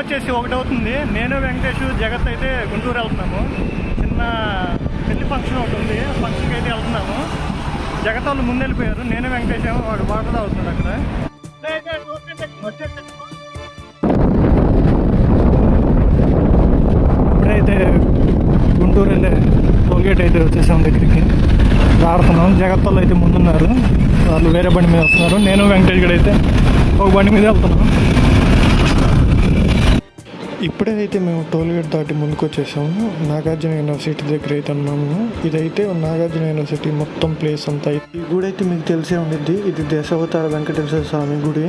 వచ్చేసి ఒకటి అవుతుంది. నేను వెంకటేష్ జగత్ అయితే గుంటూరు వెళ్తున్నాము. చిన్న పెళ్ళి ఫంక్షన్ ఒకటి ఉంది. ఫంక్షన్కి అయితే వెళ్తున్నాము. జగత్ వాళ్ళు ముందు వెళ్ళిపోయారు. నేను వెంకటేష్ ఏమో వాడు వాటర్ అవుతున్నాడు అక్కడ. ఇప్పుడైతే గుంటూరు వెళ్ళే టోల్గేట్ అయితే వచ్చేసాం దగ్గరికి. దాడుతున్నాం జగత్ వాళ్ళు అయితే ముందున్నారు. వాళ్ళు వేరే బండి మీద వస్తున్నారు. నేను వెంకటేష్ గడ అయితే ఒక బండి మీద వెళ్తున్నాం. ఇప్పుడే అయితే మేము టోల్గేట్ దాటి ముందుకు వచ్చేసాము నాగార్జున యూనివర్సిటీ దగ్గర అయితే ఉన్నాము. ఇదైతే నాగార్జున యూనివర్సిటీ మొత్తం ప్లేస్ అంతా. ఈ గుడి అయితే మీకు తెలిసే ఉండిద్ది. ఇది దశావతార వెంకటేశ్వర స్వామి గుడి.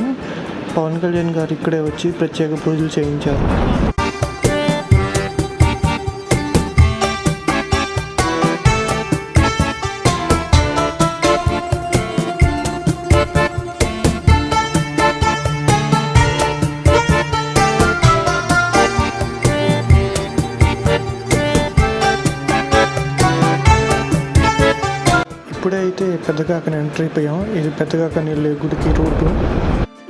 పవన్ కళ్యాణ్ గారు ఇక్కడే వచ్చి ప్రత్యేక పూజలు చేయించారు. ఇప్పుడే అయితే పెద్దకాకని ఎంటర్ అయిపోయాం. ఇది పెద్దకాకని వెళ్ళే గుడికి రూటు.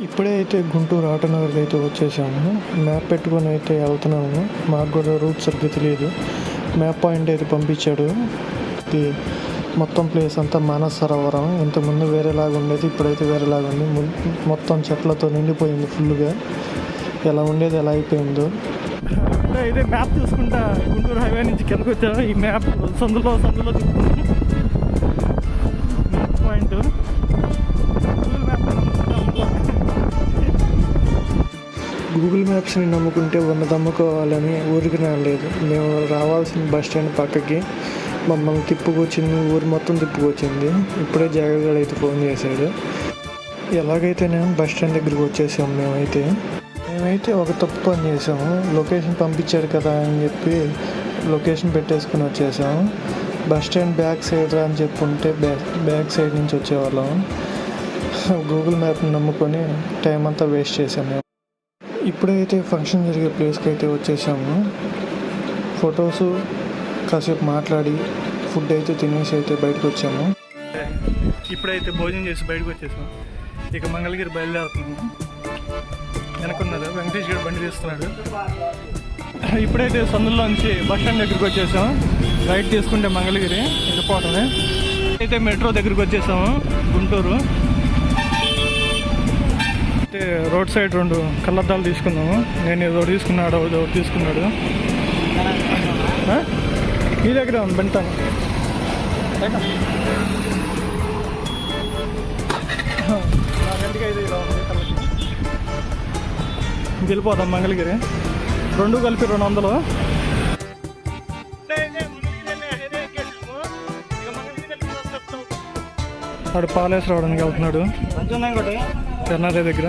ఇప్పుడే అయితే గుంటూరు ఆటనగర్కి అయితే వచ్చేసాము. మ్యాప్ పెట్టుకొని అయితే వెళ్తున్నాము. మాకు కూడా రూట్ సరిగ్గా తెలియదు. మ్యాప్ పాయింట్ అయితే పంపించాడు. ఇది మొత్తం ప్లేస్ అంతా మానస సరోవరం ఇంతకుముందు వేరేలాగా ఉండేది ఇప్పుడైతే వేరేలాగా ఉంది. మొత్తం చెట్లతో నిండిపోయింది ఫుల్గా ఎలా ఉండేది ఎలా అయిపోయిందో. అయితే మ్యాప్ చూసుకుంటా గుంటూరు హైవే నుంచి కిందకు వచ్చాను. ఈ మ్యాప్ సందులో సందులో తీసుకుంటాను పాయింట్. గూగుల్ మ్యాప్స్ని నమ్ముకుంటే వంద నమ్ముకోవాలని ఊరికి రాలేదు మేము రావాల్సిన బస్ స్టాండ్ పక్కకి మమ్మల్ని తిప్పుకొచ్చింది ఊరు మొత్తం తిప్పుకొచ్చింది. ఇప్పుడే జాగ్రత్తగా అయితే ఫోన్ చేశాడు. ఎలాగైతే నేను బస్ స్టాండ్ దగ్గరికి వచ్చేసాము మేమైతే మేమైతే ఒక తప్పు పని చేసాము లొకేషన్ పంపించాడు కదా అని చెప్పి లొకేషన్ పెట్టేసుకుని వచ్చేసాము. బస్ స్టాండ్ బ్యాక్ సైడ్ రా అని చెప్పుంటే బ్యాక్ బ్యాక్ సైడ్ నుంచి వచ్చేవాళ్ళం. గూగుల్ మ్యాప్ని నమ్ముకొని టైం అంతా వేస్ట్ చేసాము ఇప్పుడైతే ఫంక్షన్ జరిగే ప్లేస్కి అయితే వచ్చేసాము. ఫొటోస్ కాసేపు మాట్లాడి ఫుడ్ అయితే తినేసి అయితే బయటకు వచ్చాము ఇప్పుడైతే భోజనం చేసి బయటకు వచ్చేసాం ఇక మంగళగిరి బయలుదేరుతున్నాము వెనకున్నారు వెంకటేష్ గారు బండి తీస్తున్నాడు. ఇప్పుడైతే సందుల్లోంచి బస్ స్టాండ్ దగ్గరికి వచ్చేసాం. రైట్ తీసుకుంటే మంగళగిరి వెళ్ళిపోవటమే అయితే మెట్రో దగ్గరికి వచ్చేసాము గుంటూరు. అయితే రోడ్ సైడ్ రెండు కళ్ళద్దాలు తీసుకున్నాము నేను ఏదో తీసుకున్నాడు ఏదో తీసుకున్నాడు. మీ దగ్గర ఉంది బెంటాను నాకంటికి మంగళగిరి. రెండు కలిపి రెండు వందలు. వాడు పాలేసి రావడానికి వెళ్తున్నాడు. ఎన్ఆర్ఐ దగ్గర.